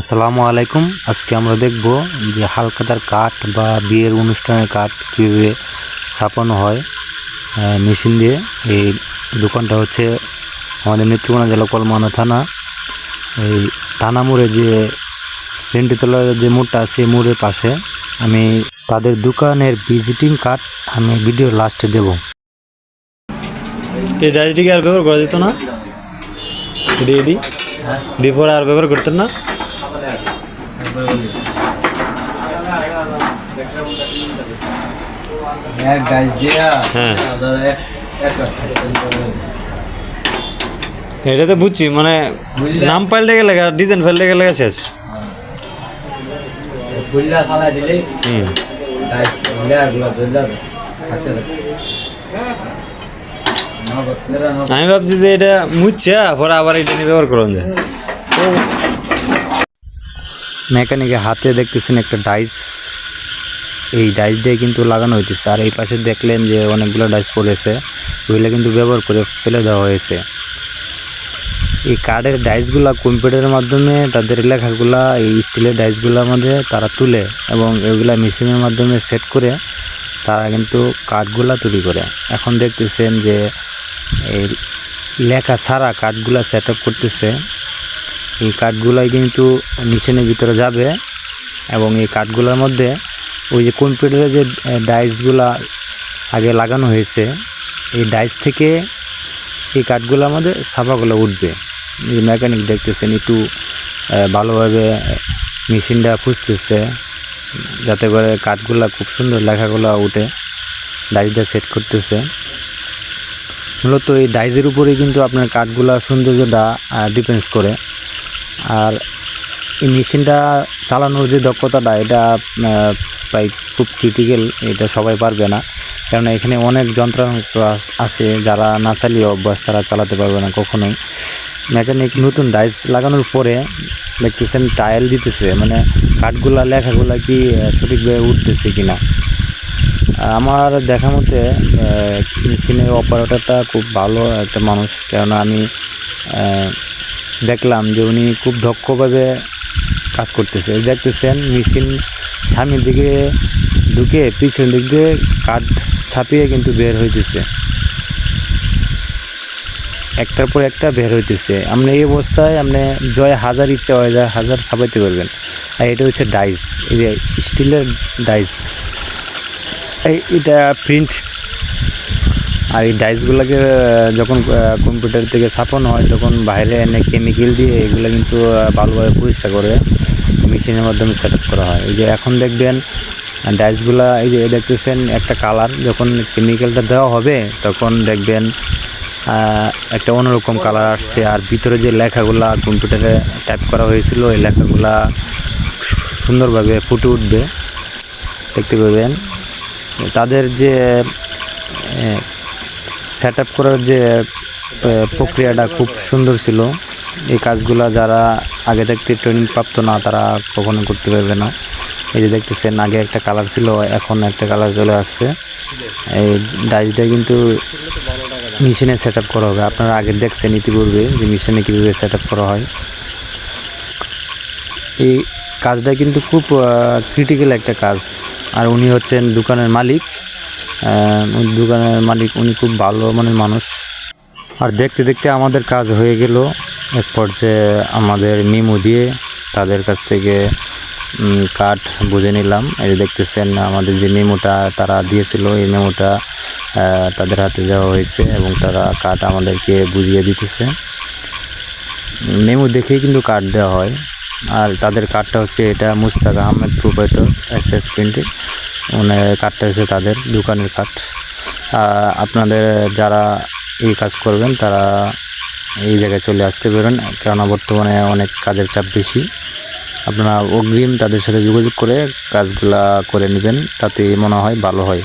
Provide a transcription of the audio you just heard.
আসসালামু আলাইকুম। আজকে আমরা দেখব যে হালকাতার কাঠ বা বিয়ের অনুষ্ঠানের কাঠ কীভাবে ছাপানো হয় মেশিন দিয়ে। এই দোকানটা হচ্ছে আমাদের নেত্রকোনা জেলা কলমানা থানা। এই থানা মোড়ে যে রেন্টিতলার যে মোড়টা আছে এই মোড়ের পাশে আমি তাদের দোকানের ভিজিটিং কার্ড আমি ভিডিও লাস্টে দেব। এই ডায়েরিটিকে আর ব্যবহার করা যেত না? এডি এডি ডি আর ব্যবহার করতেন না? এক গাছ দিয়া। হ্যাঁ। এক- এক এটা তো বুঝছি মানে নাম পাল্টে গেলে ডিজাইন পাল্টে গেলে শেষ। হুম। না আমি ভাবছি যে এটা মুচ্ছে পরে আবার এটা নিয়ে ব্যবহার করুন যায় মেকানিকের হাতে দেখতেছেন একটা ডাইস। এই ডাইস দিয়ে কিন্তু লাগানো হইতেছে। আর এই পাশে দেখলেন যে অনেকগুলো ডাইস পড়েছে। ওইগুলো কিন্তু ব্যবহার করে ফেলে দেওয়া হয়েছে। এই কার্ডের ডাইসগুলা কম্পিউটারের মাধ্যমে, তাদের লেখাগুলা, এই স্টিলের ডাইসগুলোর মধ্যে তারা তুলে এবং এগুলা মেশিনের মাধ্যমে সেট করে তারা কিন্তু কার্ডগুলা তৈরি করে। এখন দেখতেছেন যে এই লেখা ছাড়া কার্ডগুলা সেট আপ করতেছে। এই কাঠগুলাই কিন্তু মেশিনের ভিতরে যাবে এবং এই কাঠগুলোর মধ্যে ওই যে কম্পিউটারে যে ডাইসগুলা আগে লাগানো হয়েছে, এই ডাইস থেকে এই কাঠগুলোর মধ্যে ছাপাগুলো উঠবে। এই মেকানিক দেখতেছেন, একটু ভালোভাবে মেশিনটা খুঁজতেছে, যাতে করে কাঠগুলা খুব সুন্দর লেখাগুলো উঠে ডাইসটা সেট করতেছে। মূলত এই ডাইজের উপরেই কিন্তু আপনার কাঠগুলা সৌন্দর্যটা ডিপেন্ডস করে। আর এই মেশিনটা চালানোর যে দক্ষতাটা, এটা প্রায় খুব ক্রিটিক্যাল এটা সবাই পারবে না। কারণ এখানে অনেক যন্ত্রাংশ আছে যারা না চালিয়ে অভ্যাস তারা চালাতে পারবে না কখনোই। মেকানিক নতুন ডাইস লাগানোর পরে দেখতেছেন টায়াল দিতেছে মানে কাঠগুলা, লেখাগুলা কি সঠিকভাবে উঠতেছে কি না আমার দেখা মতে মেশিনের অপারেটরটা খুব ভালো একটা মানুষ। কেননা আমি দেখলাম যে উনি খুব দক্ষভাবে কাজ করতেছে। দেখতেছেন, মেশিন সামনের দিকে ঢুকে পিছন দিক দিয়ে কাঠ ছাপিয়ে কিন্তু বের হইতেছে। একটার পর একটা বের হইতেছে। আপনি এই অবস্থায় আপনি জয় হাজার ইচ্ছা হয়ে হাজার ছাপাইতে পারবেন। আর এটা হচ্ছে ডাইস, এই যে স্টিলের ডাইস। এই, এটা প্রিন্ট আর এই ডাইসগুলোকে যখন কম্পিউটার থেকে ছাপানো হয়, তখন বাইরে এনে কেমিক্যাল দিয়ে এগুলো কিন্তু ভালোভাবে পরিষ্কার করে মেশিনের মাধ্যমে সেট করা হয়। এই যে এখন দেখবেন ডাইসগুলা এই যে দেখতেছেন একটা কালার যখন কেমিক্যালটা দেওয়া হবে, তখন দেখবেন একটা অন্যরকম কালার আসছে। আর ভিতরে যে লেখাগুলা কম্পিউটারে টাইপ করা হয়েছিল, এই লেখাগুলা সুন্দরভাবে ফুটে উঠবে। দেখতে পাবেন। তাদের যে সেট আপ করার যে প্রক্রিয়াটা খুব সুন্দর ছিল। এই কাজগুলা যারা আগে থাকতে ট্রেনিং প্রাপ্ত না, তারা কখনো করতে পারবে না। এই যে দেখতেছেন, আগে একটা কালার ছিল, এখন একটা কালার চলে আসছে। এই ডাইসটা কিন্তু মেশিনে সেট আপ করা হবে। আপনারা আগে দেখছেন ইতিপূর্বে যে মেশিনে কীভাবে সেট আপ করা হয়। এই কাজটা কিন্তু খুব ক্রিটিক্যাল একটা কাজ। আর উনি হচ্ছেন দোকানের মালিক। দোকানের মালিক, উনি খুব ভালো মানের মানুষ। আর দেখতে দেখতে আমাদের কাজ হয়ে গেল এক পর্যায়ে আমাদের মেমো দিয়ে তাদের কাছ থেকে কাঠ বুঝে নিলাম। এই দেখতেছেন আমাদের যে মেমোটা তারা দিয়েছিল, এই মেমোটা তাদের হাতে দেওয়া হয়েছে এবং তারা কাঠ আমাদেরকে বুঝিয়ে দিতেছে। মেমো দেখেই কিন্তু কাঠ দেওয়া হয়। আর তাদের কাঠটা হচ্ছে এটা Mushtaq Ahmed proprietor, S S printing মানে কাঠটা হচ্ছে তাদের, দোকানের কাঠ আপনাদের যারা এই কাজ করবেন, তারা এই জায়গায় চলে আসতে পারেন, কেননা বর্তমানে অনেক কাজের চাপ বেশি। আপনারা অগ্রিম তাদের সাথে যোগাযোগ করে কাজগুলা করে নেবেন, তাতে মনে হয় ভালো হয়।